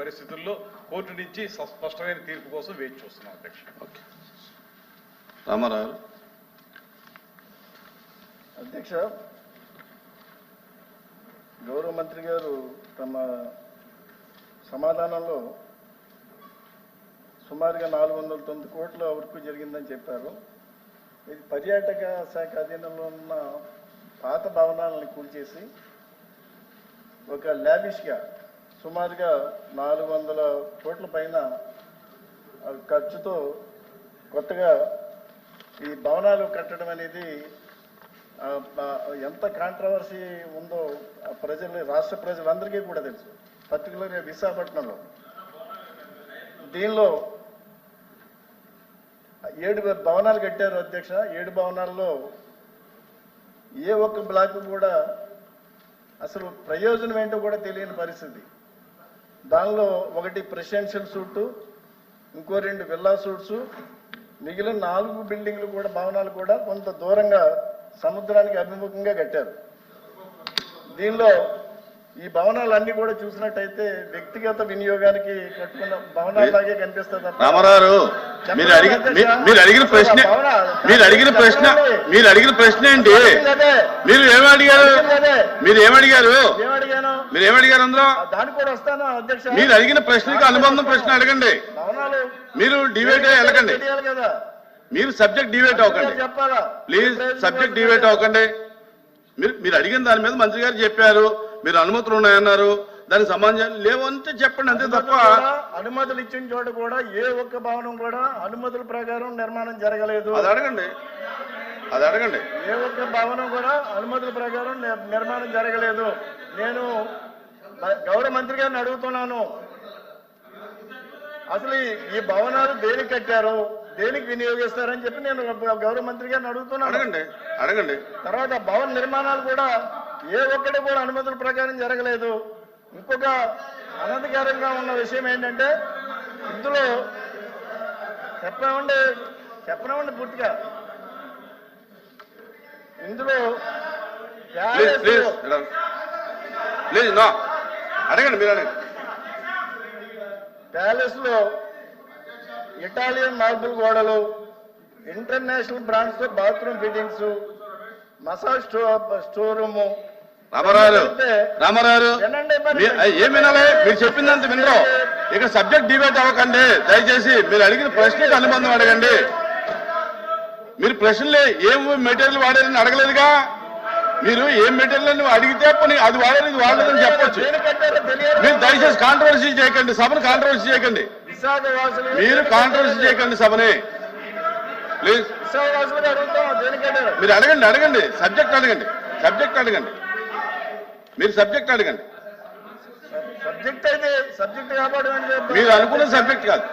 పరిస్థితుల్లో కోర్టు నుంచి స్పష్టమైన తీర్పు కోసం వేచి చూస్తున్నాం అధ్యక్ష. రామారావు. అధ్యక్ష గౌరవ మంత్రి గారు తమ సమాధానంలో సుమారుగా నాలుగు వందల తొమ్మిది కోట్ల వరకు జరిగిందని చెప్పారు. ఇది పర్యాటక శాఖ అధీనంలో ఉన్న పాత భవనాలను కూల్చేసి ఒక ల్యాబిష్గా సుమారుగా నాలుగు వందల కోట్ల పైన ఖర్చుతో కొత్తగా ఈ భవనాలు కట్టడం అనేది ఎంత కాంట్రవర్సీ ఉందో ఆ ప్రజలు రాష్ట్ర ప్రజలందరికీ కూడా తెలుసు. పర్టికులర్గా విశాఖపట్నంలో. దీనిలో ఏడు భవనాలు కట్టారు అధ్యక్ష. ఏడు భవనాల్లో ఏ ఒక్క బ్లాక్ కూడా అసలు ప్రయోజనం ఏంటో కూడా తెలియని పరిస్థితి. దానిలో ఒకటి ప్రెసిడెన్షియల్ సూటు ఇంకో రెండు విల్లా సూట్స్ మిగిలిన నాలుగు బిల్డింగ్లు కూడా భవనాలు కూడా కొంత దూరంగా సముద్రానికి అభిముఖంగా కట్టారు. దీనిలో ఈ భవనాలన్నీ కూడా చూసినట్టయితే వ్యక్తిగత వినియోగానికి కట్టుకున్న భవనాలాగే కనిపిస్తుంది రామారావు మీరు అడిగిన మీ- మీరు అడిగిన ప్రశ్న మీరు అడిగిన ప్రశ్న మీరు అడిగిన ప్రశ్న ఏంటి? మీరు ఏమి అడిగారు? అదే. మీరు ఏమడిగారు మీరు ఏమడిగారు అందులో? మీరు అడిగిన ప్రశ్నకి అనుబంధం ప్రశ్న అడగండి. మీరు డివేట్ వెళ్ళకండి. మీరు సబ్జెక్ట్ డివేట్ అవ్వకండి. ప్లీజ్ సబ్జెక్ట్ డివేట్ అవ్వకండి. మీరు మీరు అడిగిన దాని మీద మంత్రి గారు చెప్పారు. మీరు అనుమతులు ఉన్నాయన్నారు. దానికి సంబంధం లేవు అంటే చెప్పండి అంతే తప్ప అనుమతులు ఇచ్చిన చోట కూడా ఏ ఒక్క భవనం కూడా అనుమతుల ప్రకారం నిర్మాణం జరగలేదు. అది అడగండి. అది అడగండి. ఏ ఒక్క భవనం కూడా అనుమతుల ప్రకారం నిర్- నిర్మాణం జరగలేదు. నేను గౌరవ మంత్రి గారిని అడుగుతున్నాను. అసలు ఈ- ఈ భవనాలు దేనికి కట్టారు? దేనికి వినియోగిస్తారని చెప్పి నేను గౌరవ మంత్రి గారిని అడుగుతున్నాను. అడగండి. అడగండి. తర్వాత భవన నిర్మాణాలు కూడా ఏ ఒక్కటి కూడా అనుమతుల ప్రకారం జరగలేదు. ఇంకొక అనధికారంగా ఉన్న విషయం ఏంటంటే ఇందులో చెప్పమండి చెప్పనివ్వండి పూర్తిగా. ఇందులో ప్లీజ్ నో అడగండి మీరు అడగండి. ప్యాలెస్లో ఇటాలియన్ మార్బుల్ గోడలు ఇంటర్నేషనల్ బ్రాండ్స్తో బాత్రూమ్ ఫిట్టింగ్స్ మసాజ్ స్టో స్టోర్ రూమ్ రామారావు రామారావు ఏం వినాలి? మీరు చెప్పిందంత వినరు. ఇక సబ్జెక్ట్ డిబేట్ అవ్వకండి. దయచేసి మీరు అడిగిన ప్రశ్నకి అనుబంధం అడగండి. మీరు ప్రశ్నలే ఏం మెటీరియల్ వాడారని అడగలేదుగా? మీరు ఏం మెటీరియల్ అడిగితే పోనీ అది వాడారు ఇది వాడలేదని చెప్పొచ్చు. మీరు దయచేసి కాంట్రవర్సీ చేయకండి. సభను కాంట్రవర్సీ చేయకండి. మీరు కాంట్రవర్సీ చేయకండి సభని. ప్లీజ్ అడుగుతాం మీరు అడగండి అడగండి. సబ్జెక్ట్ అడగండి. సబ్జెక్ట్ అడగండి. మీరు సబ్జెక్ట్ అడగండి. సబ్జెక్ట్ అయితే సబ్జెక్ట్ కాబట్టి మీరు అనుకున్న సబ్జెక్ట్ కాదు?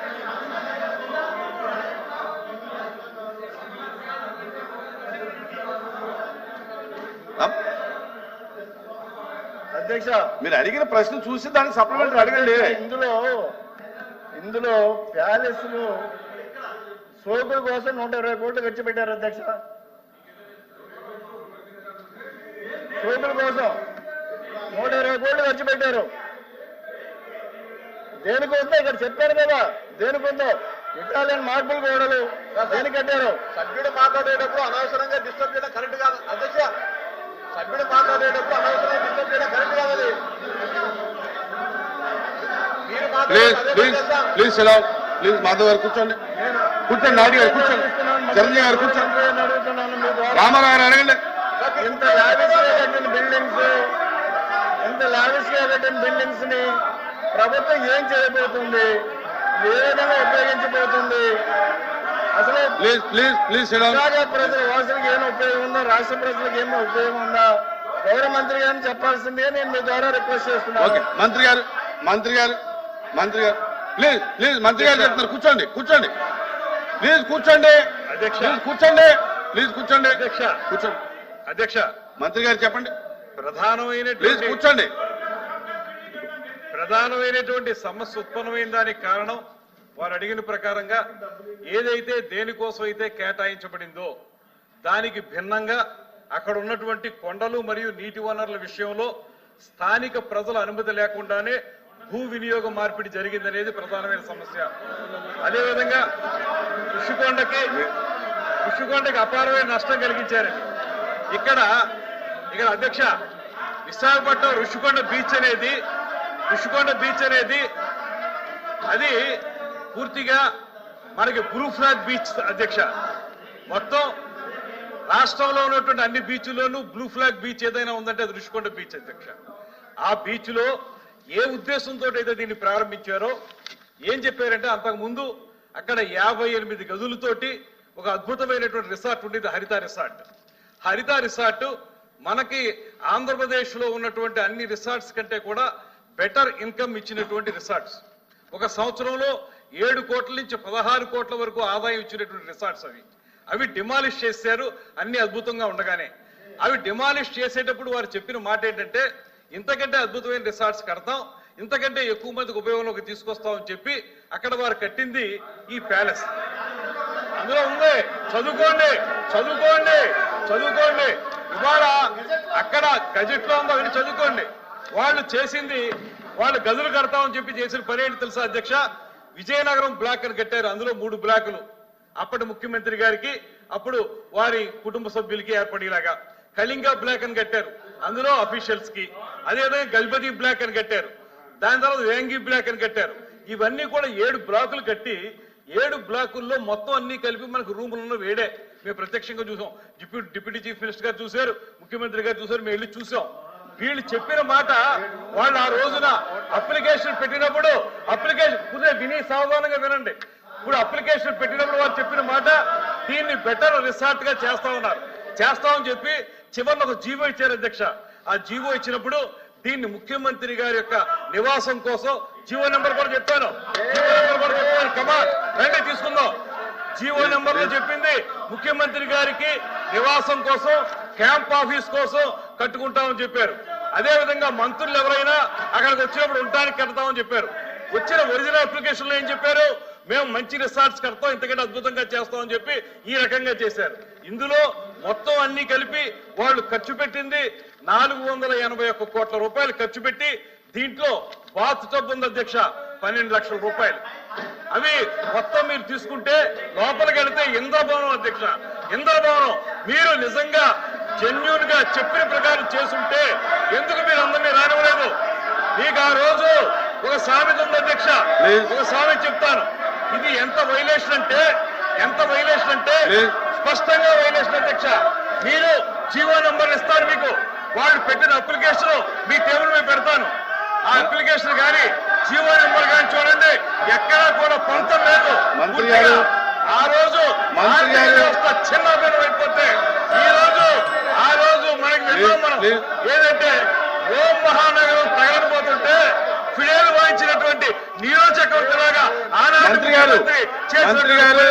అధ్యక్ష. మీరు అడిగిన ప్రశ్న చూసి దానికి సప్లిమెంటరీ అడగండి. ఇందులో ఇందులో ప్యాలెస్లో సోకుల కోసం నూట ఇరవై కోట్లు ఖర్చు పెట్టారు అధ్యక్ష. సోకుల కోసం. నూట ఇరవై కోట్లు ఖర్చు పెట్టారు. దేనికొందో ఇక్కడ చెప్పారు కదా దేనికొందో ఇటాలియన్ మార్బుల్ గోడలు దేని కట్టారు? సభ్యుడు మాట్లాడేటప్పుడు అనవసరంగా డిస్టర్బ్ చేయడం కరెక్ట్ కాదు. అధ్యక్ష సభ్యుడు మాట్లాడేటప్పుడు అనవసరంగా డిస్టర్బ్ చేయడం కరెక్ట్ కాదు అది. ప్లీజ్ ప్లీజ్ మాధవ్ గారు కూర్చోండి. కూర్చోండి నాయుడు గారు కూర్చోండి. చిరంజీవి గారు కూర్చోండి. అడుగుతున్నాను మీ ద్వారా. రామారావు గారు అడగండి. ఇంత బిల్డింగ్స్ ఇంత లావిష్గా కట్టిన బిల్డింగ్స్ని ప్రభుత్వం ఏం చేయబోతుంది? ఏ విధంగా ఉపయోగించబోతుంది? అసలు ప్రజల వాసులకు ఏం ఉపయోగం ఉందో? రాష్ట్ర ప్రజలకు ఏం ఉపయోగం ఉందా? గౌరవ మంత్రి గారిని చెప్పాల్సిందే నేను మీ ద్వారా రిక్వెస్ట్ ఓకే చేస్తున్నాను మంత్రి గారు మంత్రి గారు మంత్రి గారు. ప్లీజ్ ప్లీజ్ మంత్రి గారు చెప్తున్నారు. కూర్చోండి కూర్చోండి. ప్లీజ్ కూర్చోండి. అధ్యక్ష. కూర్చోండి. ప్లీజ్ కూర్చోండి. అధ్యక్ష. కూర్చోండి. అధ్యక్ష. మంత్రి గారు చెప్పండి. ప్రధానమైనటువంటి కూర్చోండి. ప్రధానమైనటువంటి సమస్య ఉత్పన్నమైన దానికి కారణం వారు అడిగిన ప్రకారంగా ఏదైతే దేనికోసం అయితే కేటాయించబడిందో దానికి భిన్నంగా అక్కడ ఉన్నటువంటి కొండలు మరియు నీటి వనరుల విషయంలో స్థానిక ప్రజల అనుమతి లేకుండానే భూ వినియోగ మార్పిడి జరిగిందనేది ప్రధానమైన సమస్య. అదేవిధంగా ఋషికొండకి ఋషికొండకి అపారమైన నష్టం కలిగించారండి. ఇక్కడ ఇక్కడ అధ్యక్ష విశాఖపట్నం ఋషికొండ బీచ్ అనేది ఋషికొండ బీచ్ అనేది అది పూర్తిగా మనకి బ్లూ ఫ్లాగ్ బీచ్ అధ్యక్ష. మొత్తం రాష్ట్రంలో ఉన్నటువంటి అన్ని బీచ్లోనూ బ్లూ ఫ్లాగ్ బీచ్ ఏదైనా ఉందంటే అది ఋషికొండ బీచ్ అధ్యక్ష. ఆ బీచ్లో ఏ ఉద్దేశంతో అయితే దీన్ని ప్రారంభించారో ఏం చెప్పారంటే అంతకు ముందు అక్కడ యాభై ఎనిమిది గదులతోటి ఒక అద్భుతమైనటువంటి రిసార్ట్ ఉండేది హరిత రిసార్ట్. హరిత రిసార్ట్ మనకి ఆంధ్రప్రదేశ్లో ఉన్నటువంటి అన్ని రిసార్ట్స్ కంటే కూడా బెటర్ ఇన్కమ్ ఇచ్చినటువంటి రిసార్ట్స్. ఒక సంవత్సరంలో ఏడు కోట్ల నుంచి పదహారు కోట్ల వరకు ఆదాయం ఇచ్చినటువంటి రిసార్ట్స్ అవి. అవి డిమాలిష్ చేశారు అన్ని అద్భుతంగా ఉండగానే. అవి డిమాలిష్ చేసేటప్పుడు వారు చెప్పిన మాట ఏంటంటే ఇంతకంటే అద్భుతమైన రిసార్ట్స్ కడతాం ఇంతకంటే ఎక్కువ మందికి ఉపయోగంలోకి తీసుకొస్తామని చెప్పి అక్కడ వారు కట్టింది ఈ ప్యాలెస్. అందులో ఉంది చదువుకోండి చదువుకోండి చదువుకోండి ఇవాళ అక్కడ గజెట్లో ఉందో అవన్నీ చదువుకోండి. వాళ్ళు చేసింది వాళ్ళు గదులు కడతామని చెప్పి చేసిన పని ఏంటి తెలుసా అధ్యక్ష? విజయనగరం బ్లాక్ అని కట్టారు. అందులో మూడు బ్లాకులు. అప్పటి ముఖ్యమంత్రి గారికి అప్పుడు వారి కుటుంబ సభ్యులకి ఏర్పడేలాగా కళింగ బ్లాక్ అని కట్టారు. అందులో అఫీషియల్స్కి. అదేవిధంగా గల్పతి బ్లాక్ అని కట్టారు. దాని తర్వాత వేంగి బ్లాక్ అని కట్టారు. ఇవన్నీ కూడా ఏడు బ్లాకులు కట్టి ఏడు బ్లాకుల్లో మొత్తం అన్ని కలిపి మనకు రూములను వేడే. మేము ప్రత్యక్షంగా చూసాం. డిప్యూటీ డిప్యూటీ చీఫ్ మినిస్టర్ గారు చూశారు ముఖ్యమంత్రి గారు చూశారు మేము వెళ్ళి చూసాం. వీళ్ళు చెప్పిన మాట వాళ్ళు ఆ రోజున అప్లికేషన్ పెట్టినప్పుడు అప్లికేషన్ కుదిరే విని సావధానంగా వినండి. ఇప్పుడు అప్లికేషన్ పెట్టినప్పుడు వారు చెప్పిన మాట దీన్ని బెటర్ రిసార్ట్గా చేస్తా ఉన్నారు. చేస్తామని చెప్పి చివరిలో ఒక జీవో ఇచ్చారు అధ్యక్ష. ఆ జీవో ఇచ్చినప్పుడు దీన్ని ముఖ్యమంత్రి గారి యొక్క నివాసం కోసం జీవో నెంబర్ కూడా చెప్పాను. జీవో నెంబర్ కూడా చెప్పాను. కమా రండి తీసుకుందాం. జీవో నెంబర్లో చెప్పింది ముఖ్యమంత్రి గారికి నివాసం కోసం క్యాంప్ ఆఫీస్ కోసం కట్టుకుంటామని చెప్పారు. అదే విధంగా మంత్రులు ఎవరైనా అక్కడికి వచ్చినప్పుడు ఉండటానికి కడతామని చెప్పారు. వచ్చిన ఒరిజినల్ అప్లికేషన్లో ఏం చెప్పారు? మేము మంచి రిసార్ట్స్ కడతాం ఇంతకంటే అద్భుతంగా చేస్తామని చెప్పి ఈ రకంగా చేశారు. ఇందులో మొత్తం అన్ని కలిపి వాళ్ళు ఖర్చు పెట్టింది నాలుగు వందల ఎనభై ఒక్క కోట్ల రూపాయలు ఖర్చు పెట్టి దీంట్లో బాత్ టబ్ ఉంది అధ్యక్ష. పన్నెండు లక్షల రూపాయలు. అవి మొత్తం మీరు తీసుకుంటే లోపలికి వెళితే ఇంద్రభవనం అధ్యక్ష. ఇంద్రభవనం మీరు నిజంగా జెన్యున్గా చెప్పిన ప్రకారం చేసుంటే ఎందుకు మీరు అందరినీ రానివ్వలేదు? మీకు ఆ రోజు ఒక సామెత ఉంది అధ్యక్ష. ఒక సామెత చెప్తాను. ఇది ఎంత వైలేషన్ అంటే ఎంత వైలేషన్ అంటే. స్పష్టంగా వైలేషన్ అధ్యక్ష. మీరు జీవో నంబర్ ఇస్తాను మీకు. వాళ్ళు పెట్టిన అప్లికేషన్ మీ టేబుల్ మీద పెడతాను. ఆ అప్లికేషన్ కానీ జీవో నెంబర్ కానీ చూడండి ఎక్కడా కూడా పొంతం లేదు మంత్రి గారు. ఆ రోజు మంత్రి గారు. వ్యవస్థ చిన్నభిన్నం అయిపోతే ఈ రోజు ఆ రోజు మనకి విన్నాం మనం ప్లీజ్. ఏదంటే ఓం మహానగరం తగలబోతుంటే ఫిడేలు వాయించినటువంటి నీరో ఆనాటి మంత్రి గారు. మంత్రి గారు.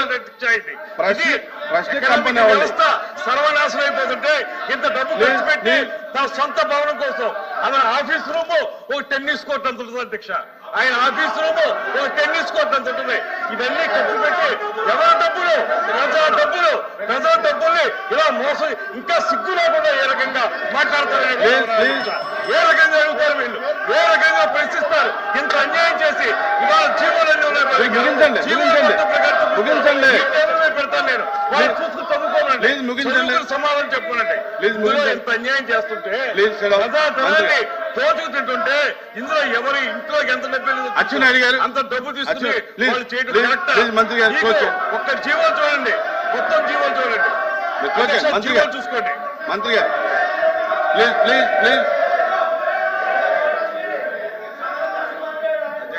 ప్రశ్న- కంపెనీ. వ్యవస్థ సర్వనాశనం అయిపోతుంటే ఇంత డబ్బు ఖర్చు పెట్టి. తన సొంత భవనం కోసం అతని ఆఫీస్ రూమ్ ఒక టెన్నిస్ కోర్ట్ అంత అధ్యక్ష ఆయన ఆఫీస్ రూమ్ ఒక టెన్నిస్ కోర్ట్ అంత ఉంటుంది. ఇవన్నీ ఖర్చు పెట్టి ఎవరి డబ్బులు? ప్రజా డబ్బులు. ప్రజా డబ్బుల్ని ఇలా మోసం ఇంకా సిగ్గు లేకుండా ఏ రకంగా మాట్లాడతారు. ఏ రకంగా? అడుగుతారు వీళ్ళు? ఏ రకంగా ప్రశ్నిస్తారు? ఇంత అన్యాయం చేసి ఇవాళ జీవోలన్నీ ఉన్నాయి? మీద పెడతాను నేను. వాళ్ళు చదువుకుని సమాధానం చెప్పుకోనండి. ఇంత అన్యాయం చేస్తుంటే మంత్రి. తోచుకు తింటుంటే ఇందులో ఎవరి ఇంట్లోకి ఎంత డబ్బు వెళ్ళిందో అచ్చెన్నాయుడు గారు. అంత డబ్బు తీసుకుని వాళ్ళు చేయడం మంత్రి గారు. ఒక్క జీవో చూడండి. మొత్తం జీవో చూడండి. మంత్రి గారు. చూసుకోండి. మంత్రి గారు. Please please please.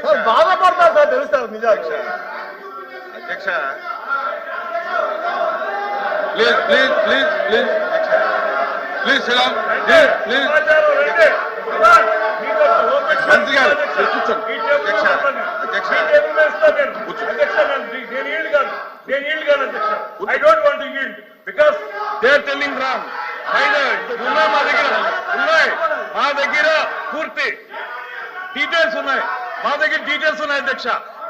సార్ బాధపడతారు సార్ తెలుస్తారు నిజాలు. అధ్యక్ష please please please please please Silam please మంత్రి గారు, కూర్చోండి. అధ్యక్ష, చెప్పండి. అధ్యక్ష. నేను. అధ్యక్ష. Telling wrong. Either ఉన్నాయి మా దగ్గర ఉన్నాయి మా దగ్గర పూర్తి డీటెయిల్స్ ఉన్నాయి మా దగ్గర డీటెయిల్స్ ఉన్నాయి అధ్యక్ష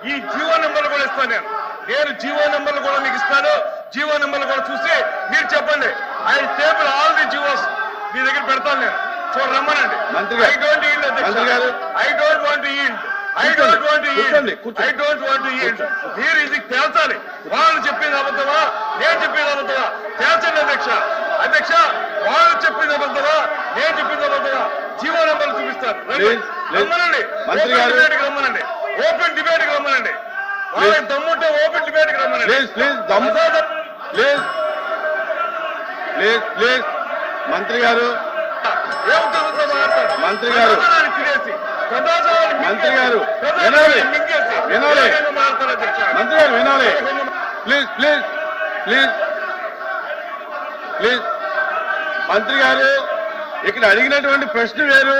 ఈ జీవో నెంబర్లు కూడా ఇస్తాను నేను నేను జీవో నెంబర్లు కూడా మీకు ఇస్తాను. జీవో నెంబర్లు కూడా చూసి మీరు చెప్పండి. I table all the GOs మీ దగ్గర పెడతాను నేను. సో రమ్మనండి. I don't yield. I don't want yield I. Don't want. Yield. I don't want yield మీరు ఇది తేల్చాలి. వాళ్ళు చెప్పేది అబద్ధమా? నేను చెప్పేది అబద్ధమా? తేల్చండి అధ్యక్ష. అధ్యక్ష వాళ్ళు చెప్పింది అబద్ధమా? నేను చెప్పింది అబద్ధమా? జీవో నెంబర్లు చూపిస్తారు. రమ్మనండి. ఓపెన్ గారు. డిబేట్కి రమ్మనండి. ఓపెన్ డిబేట్కి రమ్మనండి. దమ్ముంటే ఓపెన్ ప్లీజ్ ప్లీజ్ దమ్. అసలు ప్లీజ్. Please please. మంత్రి గారు. మంత్రి గారు. మంత్రి గారు. వినాలి. వినాలి. మంత్రి గారు వినాలి. Please please please. ప్లీజ్. మంత్రి గారు ఇక్కడ అడిగినటువంటి ప్రశ్న వేరు.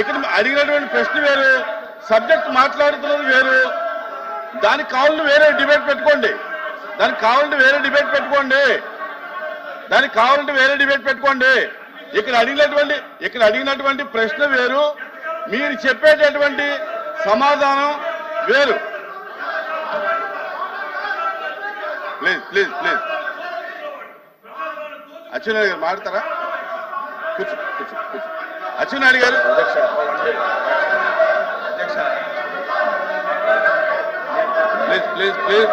ఇక్కడ అడిగినటువంటి ప్రశ్న వేరు. సబ్జెక్ట్ మాట్లాడుతున్నది వేరు. దానికి కావాలని వేరే డిబేట్ పెట్టుకోండి. దానికి కావాలంటే వేరే డిబేట్ పెట్టుకోండి. దానికి కావాలంటే వేరే డిబేట్ పెట్టుకోండి. ఇక్కడ అడిగినటువంటి ఇక్కడ అడిగినటువంటి ప్రశ్న వేరు. మీరు చెప్పేటటువంటి సమాధానం వేరు. Please please please. అచ్చెన్నాయుడు గారు మాడతారా కూర్చో కూర్చో కూర్చో. అచ్చెన్నాయుడు గారు. అధ్యక్ష. Please please.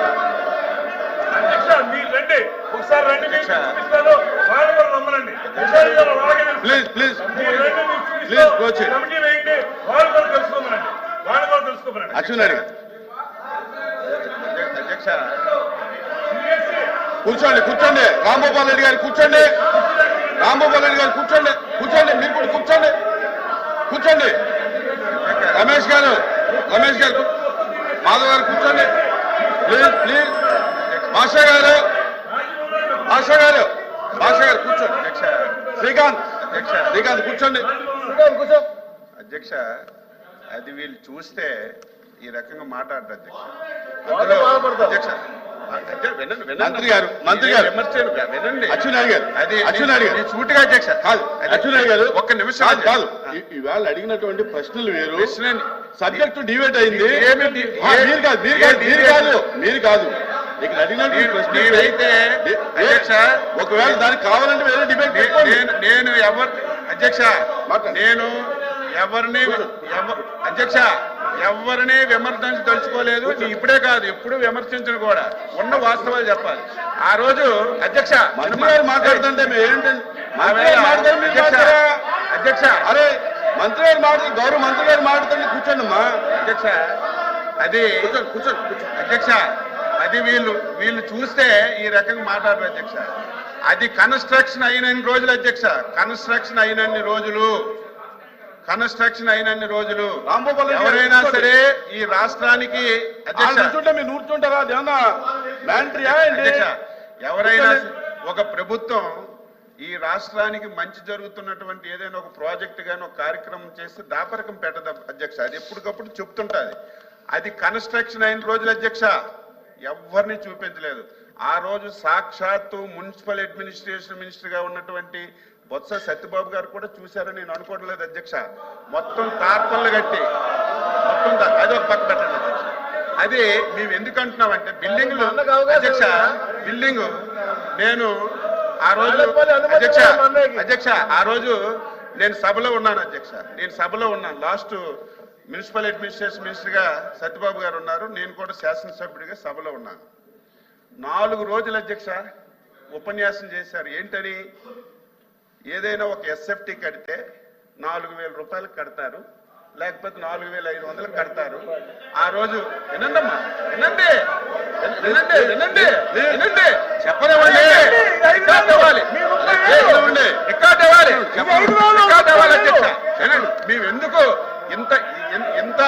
ప్లీజ్ తెలుసుకోమనండి. అచ్చెన్నాయుడు గారు అధ్యక్ష. కూర్చోండి కూర్చోండి. రాంగోపాల్ రెడ్డి గారు కూర్చోండి. రాంగోపాల్ రెడ్డి గారు కూర్చోండి. కూర్చోండి మీరు కూడా కూర్చోండి. కూర్చోండి. రమేష్ గారు రమేష్ గారు మాధవ్ గారు కూర్చోండి. Please please. భాషా గారు. భాషా గారు. భాషా గారు కూర్చోండి. అధ్యక్ష. శ్రీకాంత్. అధ్యక్ష. శ్రీకాంత్ కూర్చోండి. అధ్యక్ష అది వీళ్ళు చూస్తే ఈ రకంగా మాట్లాడరు అధ్యక్ష. అధ్యక్ష మంత్రి గారు, మంత్రి గారు. విమర్శలు వినండి అచ్చెన్నాయుడు గారు. అది అచ్చెన్నాయుడు గారు. సూటిగా అధ్యక్ష. కాదు అచ్చెన్నాయుడు గారు ఒక్క నిమిషం కాదు. కాదు ఇవాళ అడిగినటువంటి ప్రశ్నలు వేరు. సబ్జెక్ట్ డిబేట్ అయింది. మీరు కాదు మీరు కాదు మీరు? కాదు మీరు కాదు. ఇక్కడ అడిగినటువంటి నేను- ప్రశ్నలు నేనైతే ఏ- అధ్యక్ష ఒకవేళ దానికి కావాలంటే వేరే డిబేట్ నేను నేను ఎవరు అధ్యక్ష. నేను ఎవరిని ఎవ- అధ్యక్ష ఎవరిని విమర్శించి తలుచుకోలేదు. నీ ఇప్పుడే కాదు ఎప్పుడు విమర్శించను కూడా. ఉన్న వాస్తవాలు చెప్పాలి. ఆ రోజు అధ్యక్ష మంత్రి గారు మాట్లాడుతుంటే అధ్యక్ష అరే మంత్రి గారు మాట్లాడు గౌరవ మంత్రి గారు మాట్లాడుతుంటే కూర్చోండి అమ్మా. అధ్యక్ష అది కూర్చోండి అధ్యక్ష అది వీళ్ళు వీళ్ళు చూస్తే ఈ రకంగా మాట్లాడరు అధ్యక్ష. అది కన్స్ట్రక్షన్ అయినన్ని రోజులు అధ్యక్ష. కన్స్ట్రక్షన్ అయినన్ని రోజులు. కన్స్ట్రక్షన్ అయినన్ని రోజులు ఎవరైనా. సరే ఈ రాష్ట్రానికి ఎవరైనా. ఒక ప్రభుత్వం ఈ రాష్ట్రానికి మంచి జరుగుతున్నటువంటి ఏదైనా ఒక ప్రాజెక్ట్ గాని ఒక కార్యక్రమం చేస్తే దాపరకం పెట్టదు అధ్యక్ష. అది ఎప్పటికప్పుడు చెప్తుంటది. అది కన్స్ట్రక్షన్ అయిన రోజులు అధ్యక్ష. ఎవరిని చూపించలేదు. ఆ రోజు సాక్షాత్తు మున్సిపల్ అడ్మినిస్ట్రేషన్ మినిస్టర్గా ఉన్నటువంటి బొత్స సత్యబాబు గారు కూడా చూశారని నేను అనుకోవడం లేదు అధ్యక్ష. మొత్తం తార్పన్లు కట్టి మొత్తం అది ఒక పక్క పెట్టండి అధ్యక్ష. అది మేము ఎందుకు అంటున్నామంటే బిల్డింగ్లు అన్నకు అవకాశం అధ్యక్ష? బిల్డింగ్ నేను ఆ రోజు అధ్యక్ష. అధ్యక్ష ఆ రోజు నేను సభలో ఉన్నాను అధ్యక్ష. నేను సభలో ఉన్నాను. లాస్ట్ మున్సిపల్ అడ్మినిస్ట్రేషన్ మినిస్టర్గా సత్యబాబు గారు ఉన్నారు. నేను కూడా శాసనసభ్యుడిగా సభలో ఉన్నాను. నాలుగు రోజులు అధ్యక్ష ఉపన్యాసం చేశారు. ఏంటని? ఏదైనా ఒక ఎస్ఎఫ్టీ కడితే నాలుగు వేల రూపాయలు కడతారు లేకపోతే నాలుగు వేల ఐదు వందలు కడతారు. ఆ రోజు వినండమ్మా వినండి వినండి వినండి వినండి. చెప్పనివ్వండి రికార్డ్ ఇవ్వాలి రికార్డ్ ఇవ్వాలి. రికార్డ్ ఇవ్వాలి అధ్యక్ష వినండి మేము ఎందుకు ఇంత ఇంత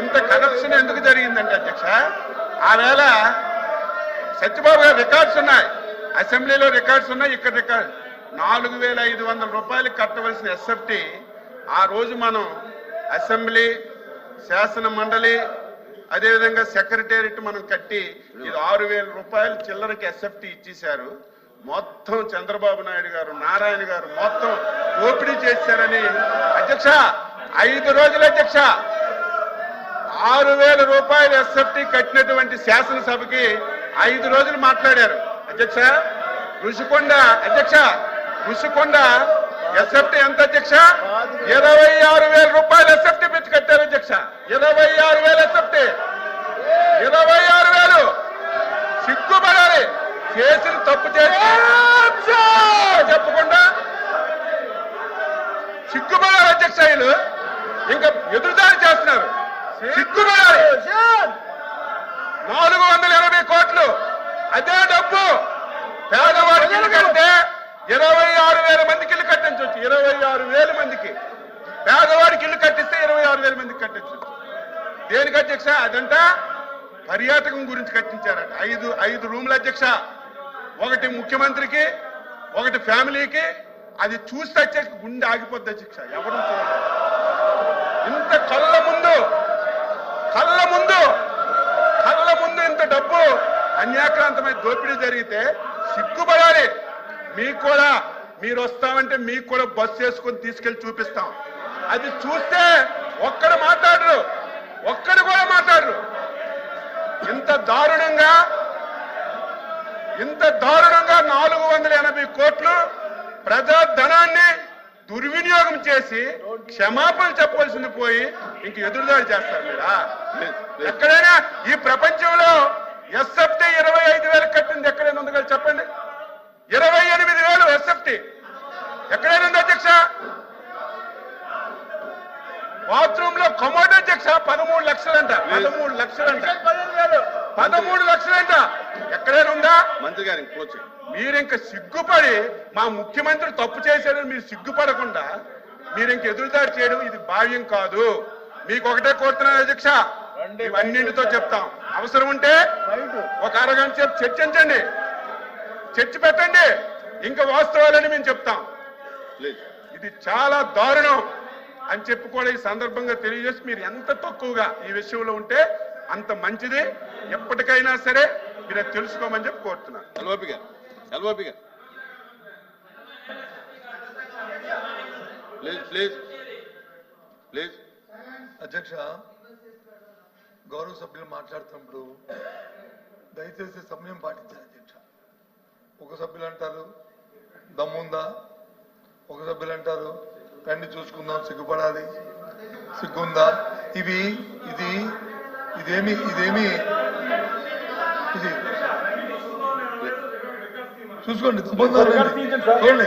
ఇంత కరప్షన్ ఎందుకు జరిగిందంటే అధ్యక్ష? ఆ వేళ సత్యబాబు గారు రికార్డ్స్ ఉన్నాయి. అసెంబ్లీలో రికార్డ్స్ ఉన్నాయి ఇక్కడ రికార్డ్ నాలుగు వేల ఐదు వందల రూపాయలు కట్టవలసిన ఎస్ఎఫ్టీ ఆ రోజు మనం అసెంబ్లీ శాసన మండలి అదేవిధంగా సెక్రటేరియట్ మనం కట్టి ఇది ఆరు వేల రూపాయలు చిల్లరకి ఎస్ఎఫ్టీ ఇచ్చేశారు. మొత్తం చంద్రబాబు నాయుడు గారు నారాయణ గారు మొత్తం దోపిడీ చేశారని అధ్యక్ష ఐదు రోజుల అధ్యక్ష ఆరు వేల రూపాయలు ఎస్ఎఫ్టీ కట్టినటువంటి శాసనసభకి ఐదు రోజులు మాట్లాడారు. అధ్యక్ష ఋషికొండ అధ్యక్ష ఋషికొండ ఎస్ఎఫ్టీ ఎంత అధ్యక్ష? ఇరవై ఆరు వేల రూపాయలు ఎస్ఎఫ్టీ పెట్టి కట్టారు అధ్యక్ష. ఇరవై ఆరు వేలు ఎస్ఎఫ్టీ ఇరవై ఆరు వేలు. సిగ్గుపడాలి చేసిన తప్పు చేసి చెప్పకుండా. సిగ్గుపడాలి అధ్యక్ష వీళ్ళు. ఇంకా ఎదురుదాడి చేస్తున్నారు. సిగ్గుపడాలి నాలుగు వందల ఎనభై కోట్లు. అదే డబ్బు. పేదవాడికి కడితే ఇరవై ఆరు వేల మందికి ఇల్లు కట్టించవచ్చు ఇరవై ఆరు వేల మందికి. పేదవాడికి ఇల్లు కట్టిస్తే ఇరవై ఆరు వేల మందికి కట్టించవచ్చు దేనికి అధ్యక్ష? అదంట పర్యాటకం గురించి కట్టించారట. ఐదు ఐదు రూముల అధ్యక్ష. ఒకటి ముఖ్యమంత్రికి ఒకటి ఫ్యామిలీకి. అది చూస్తే అధ్యక్ష గుండె ఆగిపోద్ది అధ్యక్ష. ఎవరు చూడలేదు ఇంత కళ్ళ ముందు కళ్ళ ముందు కళ్ళ ముందు ఇంత డబ్బు అన్యాక్రాంతమైన దోపిడీ జరిగితే సిగ్గుపడాలి. మీకు కూడా మీరు వస్తామంటే మీకు కూడా బస్సు వేసుకొని తీసుకెళ్ళి చూపిస్తాం. అది చూస్తే ఒక్కడు మాట్లాడరు. ఒక్కడు కూడా మాట్లాడరు. ఇంత దారుణంగా ఇంత దారుణంగా నాలుగు వందల ఎనభై కోట్లు ప్రజా ధనాన్ని దుర్వినియోగం చేసి క్షమాపణ చెప్పవలసింది పోయి ఇంక ఎదురుదాడి చేస్తారు మీరా ఎక్కడైనా ఈ ప్రపంచంలో ఎస్ఎఫ్టీ ఇరవై ఐదు వేలు కట్టింది ఎక్కడైనా ఉంది కదా చెప్పండి. ఇరవై ఎనిమిది వేలు ఎస్ఎఫ్టీ. ఎక్కడైనా ఉంది అధ్యక్ష? బాత్రూమ్లో కమోడ్ అధ్యక్ష పదమూడు లక్షలంట పదమూడు లక్షలంట. పదమూడు లక్షలంట. ఎక్కడైనా ఉందా? మంత్రి గారు ఇంకోవచ్చు మీరు ఇంక సిగ్గుపడి మా ముఖ్యమంత్రి తప్పు చేశాడని మీరు సిగ్గుపడకుండా మీరు ఇంక ఎదురుదాడి చేయడం ఇది భావ్యం కాదు. మీకు ఒకటే కోరుతున్నాను అధ్యక్ష. ఇవన్నింటితో చెప్తాం. అవసరం ఉంటే ఒక అరగంట సేపు చర్చించండి. చర్చ పెట్టండి. ఇంకా వాస్తవాలని మేము చెప్తాం. ప్లీజ్ ఇది చాలా దారుణం అని చెప్పి కూడా ఈ సందర్భంగా తెలియజేసి మీరు ఎంత తక్కువగా ఈ విషయంలో ఉంటే అంత మంచిది. ఎప్పటికైనా సరే మీరు తెలుసుకోమని చెప్పి కోరుతున్నాను. ప్లీజ్ ప్లీజ్ ప్లీజ్ అధ్యక్ష గౌరవ సభ్యులు మాట్లాడుతున్నప్పుడు దయచేసి సమయం పాటించాలి అధ్యక్ష ఒక సభ్యులు అంటారు దమ్ముందా? ఒక సభ్యులు అంటారు రండి చూసుకుందాం సిగ్గుపడాలి. సిగ్గుందా? ఇవి ఇది ఇదేమి ఇదేమి? ఇది. చూసుకోండి దమ్ముందా. చూడండి.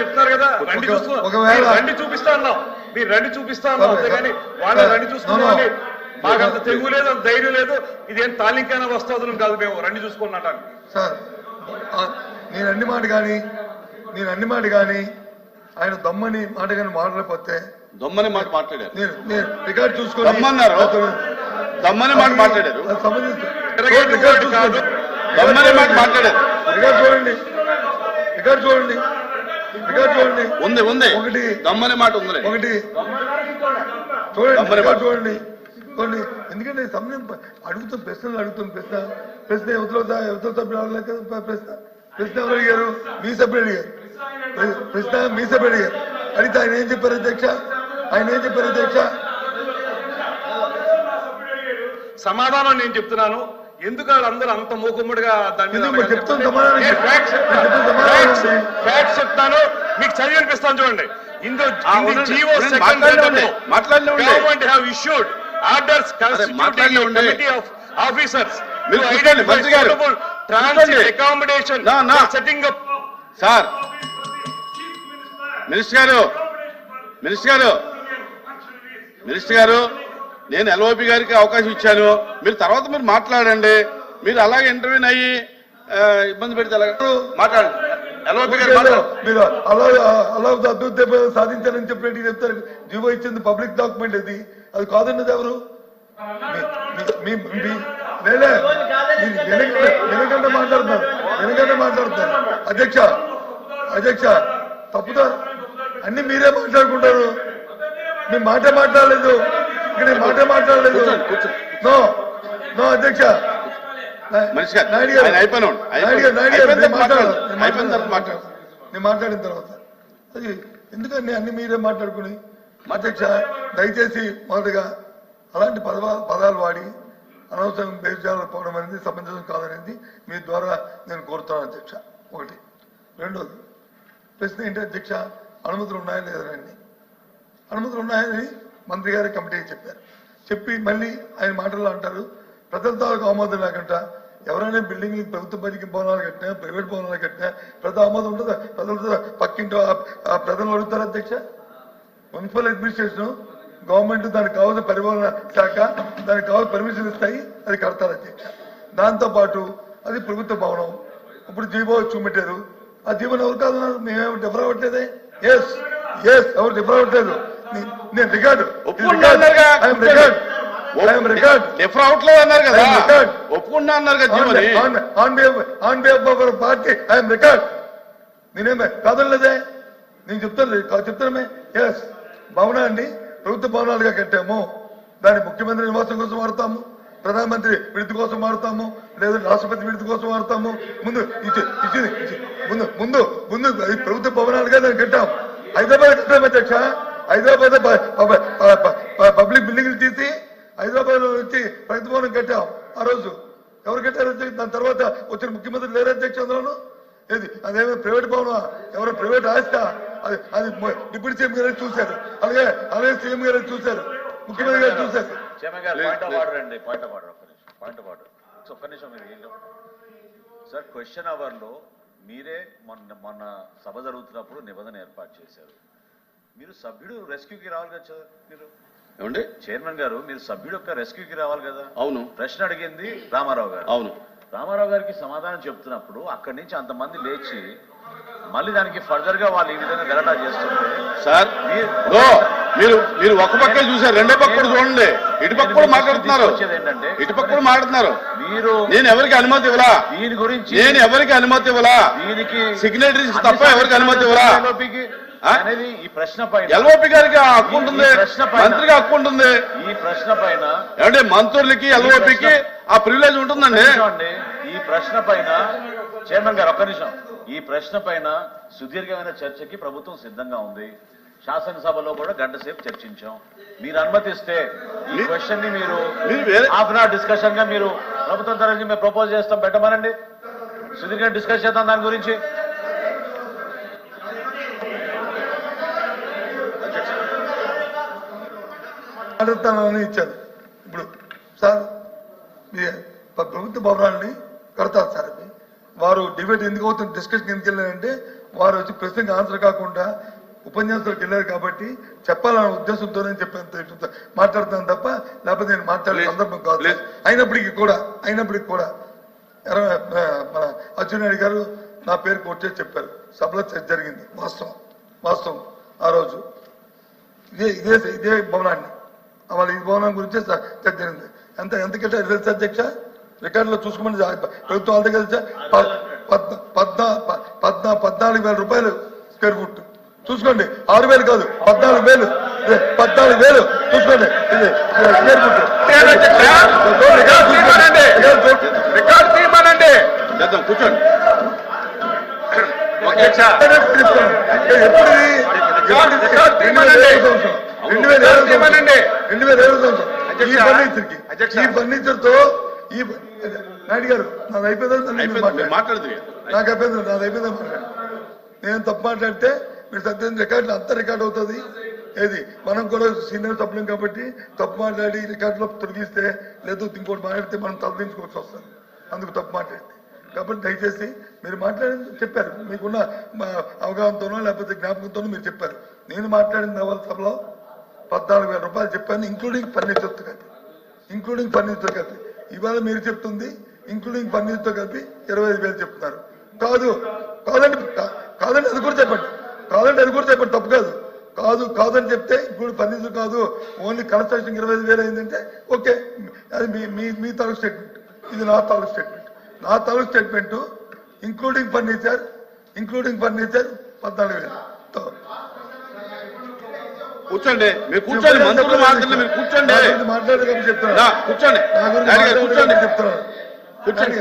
చెప్తున్నారు కదా. రండి ఒకవేళ- రండి చూపిస్తా అన్నాం మీరు రండి చూపిస్తా అన్నాం అంతేగాని. వాళ్ళని సరే. రండి చూసుకున్నామని no. మాకు అంత తెగువ లేదు అంత ధైర్యం లేదు. ఇదేం తాలింకైనా వస్తుంది కాదు మేము. రండి చూసుకున్నటానికి సార్ నేను అన్ని మాట కానీ నేను అన్ని మాట కానీ ఆయన దమ్మని మాట కానీ మాట్లాడకపోతే దొమ్మని మాట మాట్లాడారు. నేను నేను రికార్డ్ చూసుకొని దమ్మన్నారు? దమ్మని మాట మాట్లాడారు? సంబంధించి రికార్డ్. చూసుకోండి. దమ్మని మాట మాట్లాడారు. రికార్డ్ చూడండి. రికార్డ్ చూడండి. రికార్డ్ చూడండి. ఉంది ఉంది. ఒకటి. దమ్మని మాట ఉందిలే. ఒకటి. చూడండి. చూడండి. చూడండి ఎందుకంటే సమయం అడుగుతాం ప్రశ్నలు అడుగుతాం ప్రశ్న. ప్రశ్న యువతల యువతల సభ్యులు అడగలేక ప్రశ్న? ప్రశ్న ఎవరు అడిగారు? మీ సభ్యులు అడిగారు. ప్ర- ప్రశ్న మీ సభ్యులు అడిగారు. అడిగితే ఆయన ఏం చెప్పారు అధ్యక్ష? ఆయన ఏం చెప్పారు అధ్యక్ష? సమాధానం నేను చెప్తున్నాను. ఎందుకు వాళ్ళందరూ అంత మూకుమ్మడిగా దాని మీద చెప్తాను. మీకు చదివి వినిపిస్తాను చూడండి. ఇందు ఆ, ఉండండి. జియో ఉండండి. Second. Government have issued orders. Committee of officers. Accommodation నా, నా. Setting up sir. Minister garu. Minister garu. Minister garu నేను ఎల్ఓపి గారికి అవకాశం ఇచ్చాను. మీరు తర్వాత మీరు మాట్లాడండి. మీరు అలాగే ఇంటర్వ్యూని అయ్యి ఇబ్బంది పెడితే అలాగే మాట్లాడండి. సాధించారని చెప్పినట్టు చెప్తారు. జీవో ఇచ్చింది పబ్లిక్ డాక్యుమెంట్ ఇది అది కాదన్నది ఎవరు వెనకంటే మాట్లాడుతున్నారు వెనకంటే మాట్లాడుతున్నారు అధ్యక్ష అధ్యక్ష తప్పుదా అన్ని మీరే మాట్లాడుకుంటారు మీ మాట మాట్లాడలేదు ఇక్కడ మాట మాట్లాడలేదు. నో నో అధ్యక్ష నాయుడు గారు. నాయుడు గారు, నేను మాట్లాడు. మాట్లాడను. నేను తర్వాత మాట్లాడను. తర్వాత అది ఎందుకండి అన్ని మీరే మాట్లాడుకుని అధ్యక్ష దయచేసి మొదటగా అలాంటి పదవ పదాలు వాడి అనవసరం బేజాలు పోవడం అనేది సమంజసం కాదనేది మీ ద్వారా నేను కోరుతాను అధ్యక్ష. ఒకటి. రెండోది ప్రశ్న ఏంటి అధ్యక్ష? అనుమతులు ఉన్నాయా లేదనండి అనుమతులు ఉన్నాయని మంత్రి గారి కమిటీకి చెప్పారు. చెప్పి మళ్ళీ ఆయన మాటల్లో అంటారు ప్రజల తాలూకు ఆమోదం లేకుండా ఎవరైనా బిల్డింగ్ ప్రభుత్వ బడికి భవనాలు కట్టినా ప్రైవేట్ భవనాలు కట్టినా ప్రజల ఆమోదం ఉంటుందా ప్రజలతో పక్కింటో ఆ- ప్రజలు అడుగుతారు అధ్యక్ష? మున్సిపల్ అడ్మినిస్ట్రేషన్ గవర్నమెంట్ దానికి కావాల్సిన పరిపాలన శాఖ దానికి కావాల్సిన పర్మిషన్ ఇస్తాయి అది కడతారు అధ్యక్ష. దాంతో పాటు అది ప్రభుత్వ భవనం. ఇప్పుడు జీవో చూపెట్టారు. ఆ జీవోని ఎవరు కాదన్నారు మేమేమి డిఫర్ అవ్వట్లేదే? ఎస్ ఎస్ ఎవరు డిఫర్ అవ్వట్లేదు. నేను రికార్డు అన్నారు కదా. కదా. పార్టీ ఐఎమ్ రికార్డ్ నేనేమే కాదనలేదే? నేను చెప్తాను చెప్తానమే? ఎస్ భవనాన్ని ప్రభుత్వ భవనాలుగా కట్టాము. దాన్ని ముఖ్యమంత్రి నివాసం కోసం వాడతాము. ప్రధానమంత్రి విడుదల కోసం వాడతాము. లేదా రాష్ట్రపతి విడుదల కోసం వాడతాము. ముందు ఇచ్చింది ముందు ముందు ముందు ప్రభుత్వ భవనాలుగా దాన్ని కట్టాము హైదరాబాద్ కట్టాం అధ్యక్ష. హైదరాబాద్ పబ్లిక్ బిల్డింగ్లు తీసి హైదరాబాద్లో వచ్చి ప్రభుత్వ భవనం కట్టాం ఆ రోజు. ఎవరు కట్టారు దాని తర్వాత వచ్చిన ముఖ్యమంత్రి లేరు అధ్యక్ష అందులోను? ఏది? అదేమో ప్రైవేట్ భవనం? ఎవరో ప్రైవేట్ ఆస్తా అది డిప్యూటీ సీఎం గారు చూశారు. అలాగే అలాగే సీఎం గారు చూశారు. ముఖ్యమంత్రి గారు చూశారు. సార్ క్వశ్చన్ అవర్లో మీరే మొన్న మొన్న సభ జరుగుతున్నప్పుడు నిబంధన ఏర్పాటు చేశారు. మీరు సభ్యుడు రెస్క్యూకి రావాలి కదా మీరు? ఏమండి? చైర్మన్ గారు మీరు సభ్యుడు యొక్క రెస్క్యూకి రావాలి కదా? అవును. ప్రశ్న అడిగింది రామారావు గారు. అవును. రామారావు గారికి సమాధానం చెప్తున్నప్పుడు అక్కడి నుంచి అంతమంది లేచి మళ్ళీ దానికి ఫర్దర్గా వాళ్ళు ఈ విధంగా గలటా చేస్తుంటే సార్ మీరు- మీరు ఒక పక్కే చూసారు రెండో పక్క కూడా చూడండి. ఇటు పక్క కూడా మాట్లాడుతున్నారు. ఏంటంటే ఇటు పక్క కూడా మాట్లాడుతున్నారు. మీరు నేను ఎవరికి అనుమతి ఇవ్వలా? దీని గురించి నేను ఎవరికి అనుమతి ఇవ్వలా? దీనికి సిగ్నేటరీస్ తప్ప ఎవరికి అనుమతి ఆ? అనేది ఈ ప్రశ్న పైన. ఎల్ఓపి గారికి ఆ హక్కు ఉంటుంది. మంత్రికి హక్కు ఉంటుంది. ఈ ప్రశ్న పైన ఏమంటే మంత్రులకి ఎల్ఓపికి ఆ ప్రివిలేజ్ ఉంటుందండి. ఈ ప్రశ్న పైన చైర్మన్ గారు ఒక్క నిమిషం. ఈ ప్రశ్న పైన సుదీర్ఘమైన చర్చకి ప్రభుత్వం సిద్ధంగా ఉంది. శాసనసభలో కూడా గంట సేపు చర్చించాం. మీరు అనుమతిస్తే ఈ క్వశ్చన్ని మీరు హాఫ్ అన్ అవర్ డిస్కషన్గా మీరు ప్రభుత్వం తరఫు మేము ప్రపోజ్ చేస్తాం. పెట్టమనండి. సుదీర్ఘంగా డిస్కస్ చేద్దాం దాని గురించి. ఇచ్చారు. ఇప్పుడు సార్ మీ ప్రభుత్వ భవనాన్ని కడతారు సార్. వారు డిబేట్ ఎందుకు అవుతుంది డిస్కషన్ ఎందుకు వెళ్ళారంటే వారు వచ్చి ప్రశ్నకి ఆన్సర్ కాకుండా ఉపన్యాసాలకు వెళ్ళారు కాబట్టి చెప్పాలనే ఉద్దేశంతో నేను చెప్పాను మాట్లాడుతాను తప్ప లేకపోతే నేను మాట్లాడే సందర్భం కాదు. అయినప్పటికీ కూడా అయినప్పటికీ కూడా మన అచ్చెన్నాయుడు గారు నా పేరు కోట్ చేసి చెప్పారు. సభలో చర్చ జరిగింది. వాస్తవం. వాస్తవం. ఆ రోజు. ఇదే ఇదే ఇదే భవనాన్ని. వాళ్ళ ఈ భవనం గురించి చర్చ జరిగింది. ఎంత ఎంత కట్టారు తెలుసా అధ్యక్ష? రికార్డులో చూసుకోమని ప్రభుత్వం వాళ్ళ దగ్గర పద్నా పద్నాలుగు వేల రూపాయలు స్క్వేర్ ఫుట్. చూసుకోండి ఆరు వేలు కాదు పద్నాలుగు వేలు. పద్నాలుగు వేలు. చూసుకోండి ఇది స్క్వేర్ ఫుట్. కూర్చోండి. రెండు వేల. రెండు వేల. ఈ ఫర్నిచర్తో ఈ నాయుడు గారు నాది అయిపోయిందా. మాట్లాడదు నాకు అయిపోయింది నాది అయిపోయిందా? నేను తప్పు మాట్లాడితే మీరు సత్యం రికార్డు అంతా రికార్డ్ అవుతుంది. ఏది? మనం కూడా సీనియర్ సభ్యులం కాబట్టి తప్పు మాట్లాడి రికార్డులో తొలగిస్తే లేదు ఇంకోటి మాట్లాడితే మనం తలదించుకోవాల్సి వస్తుంది. అందుకు తప్పు మాట్లాడింది. కాబట్టి దయచేసి మీరు మాట్లాడింది చెప్పారు. మీకున్న అవగాహనతోనో లేకపోతే జ్ఞాపకంతోనో మీరు చెప్పారు. నేను మాట్లాడిన వాళ్ళ సభలో పద్నాలుగు వేల రూపాయలు చెప్పాను ఇంక్లూడింగ్ ఫర్నిచర్తో కలిపి ఇంక్లూడింగ్ ఫర్నిచర్ కలిపి ఇవాళ మీరు చెప్తుంది ఇంక్లూడింగ్ ఫర్నిచర్తో కలిపి ఇరవై ఐదు వేలు చెప్తున్నారు. కాదు కాదండి కాదండి అది కూడా చెప్పండి. కాదండి అది కూడా చెప్పండి తప్పు కాదు. కాదు కాదని చెప్తే ఇప్పుడు ఫర్నిచర్ కాదు ఓన్లీ కన్స్ట్రక్షన్ ఇరవై ఐదు వేలు అయిందంటే ఓకే అది మీ మీ మీ తాలూకు స్టేట్మెంట్. ఇది నా తాలూకు స్టేట్మెంట్. నా తాలూకు statement including furniture including furniture పద్నాలుగు వేలు. కూర్చోండి. మీరు కూర్చోండి. మంత్రులు మాట్లాడండి మీరు కూర్చోండి. కూర్చోండి. కూర్చోండి. కూర్చోండి.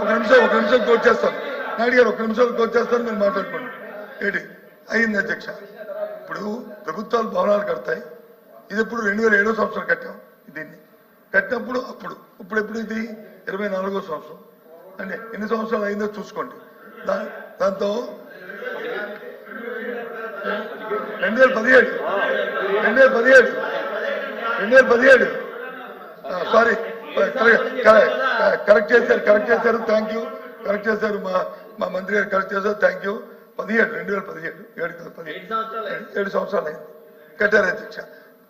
ఒక నిమిషం ఒక నిమిషం కోచ్ చేస్తాను నాయుడు గారు ఒక నిమిషం కోచ్ చేస్తాను మీరు మాట్లాడుకోండి. ఏంటి అయింది అధ్యక్ష. ఇప్పుడు ప్రభుత్వాలు భవనాలు కడతాయి. ఇది ఇప్పుడు రెండు వేల ఏడో సంవత్సరం కట్టాం దీన్ని. కట్టినప్పుడు అప్పుడు. ఇప్పుడు ఎప్పుడు ఇది? ఇరవై నాలుగో సంవత్సరం. అంటే ఎన్ని సంవత్సరాలు అయిందో చూసుకోండి. దాంతో రెండు వేల పదిహేడు. రెండు వేల పదిహేడు. రెండు వేల పదిహేడు సారీ కరెక్ట్ చేశారు కరెక్ట్ చేశారు. థ్యాంక్ యూ కరెక్ట్ చేశారు మా మా మంత్రి గారు కరెక్ట్ చేశారు. థ్యాంక్ యూ పదిహేడు రెండు వేల పదిహేడు. ఏడు పదిహేడు. ఏడు సంవత్సరాలు అయింది. కట్టారు అధ్యక్ష.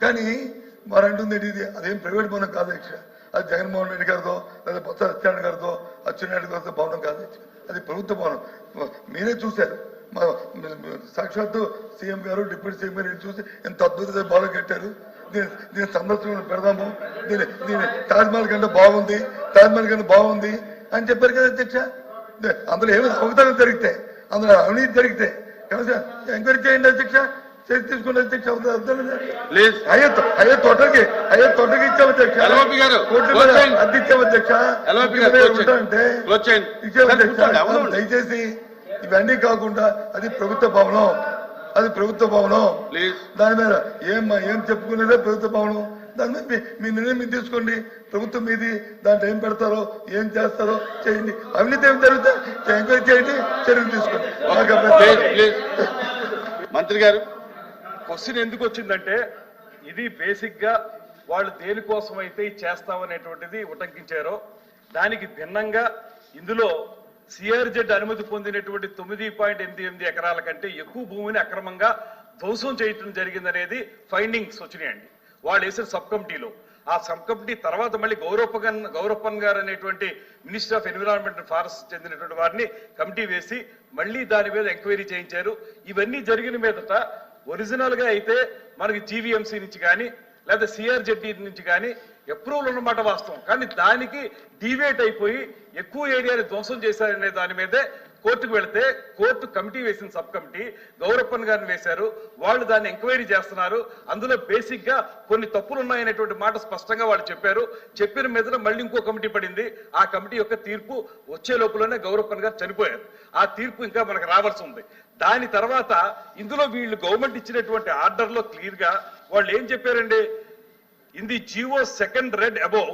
కానీ మరి అంటుంది ఇది. అదేం ప్రైవేట్ భవనం కాదు అధ్యక్ష. అది జగన్మోహన్ రెడ్డి గారితో లేదా బొత్స సత్యనారాయణ గారితో అచ్చెన్నాయుడు గారితో భవనం కాదు అది ప్రభుత్వ భవనం. మీరే చూశారు. సాక్షాత్తు సీఎం గారు డిప్యూటీ సీఎం గారు చూసి ఎంత అద్భుతమైన భవనం కట్టారు. దీని దీని సందర్శన పెడదాము. దీని దీని తాజ్మహల్ కంటే బాగుంది తాజ్మహల్ కంటే బాగుంది అని చెప్పారు కదా అధ్యక్ష. అందులో ఏమైనా అవతలం జరిగితే అందులో అవినీతి జరిగితే ఎంక్వైరీ చేయండి అధ్యక్ష. చేసి తీసుకున్న అధ్యక్ష అయ్యే అయ్యే తోటకి అయ్యే తోటకి ఇచ్చాము అధ్యక్ష. అద్దె అధ్యక్ష. అధ్యక్ష. దయచేసి ఇవన్నీ కాకుండా అది ప్రభుత్వ భవనం. అది ప్రభుత్వ భవనం. ప్లీజ్. దాని మీద ఏం ఏం చెప్పుకునేదే ప్రభుత్వ భవనం. దాని మీద మీ- నిర్ణయం మీరు తీసుకోండి. ప్రభుత్వం మీది దాంట్లో ఏం పెడతారో ఏం చేస్తారో చేయండి. అవినీతి ఏం జరుగుతా? ఎంక్వైరీ చేయండి చర్యలు తీసుకోండి. మంత్రి గారు. క్వశ్చన్ ఎందుకు వచ్చిందంటే ఇది బేసిక్గా వాళ్ళు దేనికోసం అయితే చేస్తామనేటువంటిది ఉటంకించారో దానికి భిన్నంగా ఇందులో సిఆర్జెడ్ అనుమతి పొందినటువంటి తొమ్మిది పాయింట్ ఎనిమిది ఎనిమిది ఎకరాల కంటే ఎక్కువ భూమిని అక్రమంగా ధ్వంసం చేయటం జరిగిందనేది ఫైండింగ్స్ వచ్చినాయండి. వాళ్ళు వేసిన సబ్ కమిటీలో. ఆ సబ్ కమిటీ తర్వాత మళ్ళీ గౌరవపన్ గౌరవప్పన్ గారు అనేటువంటి minister of environment and forest చెందినటువంటి వారిని కమిటీ వేసి మళ్ళీ దాని మీద ఎంక్వైరీ చేయించారు. ఇవన్నీ జరిగిన మీదట ఒరిజినల్గా అయితే మనకి జీవీఎంసీ నుంచి కానీ లేదా సిఆర్జెడ్డి నుంచి కానీ అప్రూవల్ ఉన్నమాట వాస్తవం. కానీ దానికి డివేట్ అయిపోయి ఎక్కువ ఏరియాని ధ్వంసం చేశారనే దాని మీదే కోర్టుకు వెళితే కోర్టు కమిటీ వేసిన సబ్ కమిటీ గౌరప్పన్ గారిని వేశారు. వాళ్ళు దాన్ని ఎంక్వైరీ చేస్తున్నారు. అందులో బేసిక్గా కొన్ని తప్పులు ఉన్నాయనేటువంటి మాట స్పష్టంగా వాళ్ళు చెప్పారు. చెప్పిన మీద మళ్ళీ ఇంకో కమిటీ పడింది. ఆ కమిటీ యొక్క తీర్పు వచ్చే లోపలనే గౌరప్పన్ గారు చనిపోయారు. ఆ తీర్పు ఇంకా మనకు రావాల్సి ఉంది. దాని తర్వాత ఇందులో వీళ్ళు గవర్నమెంట్ ఇచ్చినటువంటి ఆర్డర్లో క్లియర్గా వాళ్ళు ఏం చెప్పారండి? In the G O second read above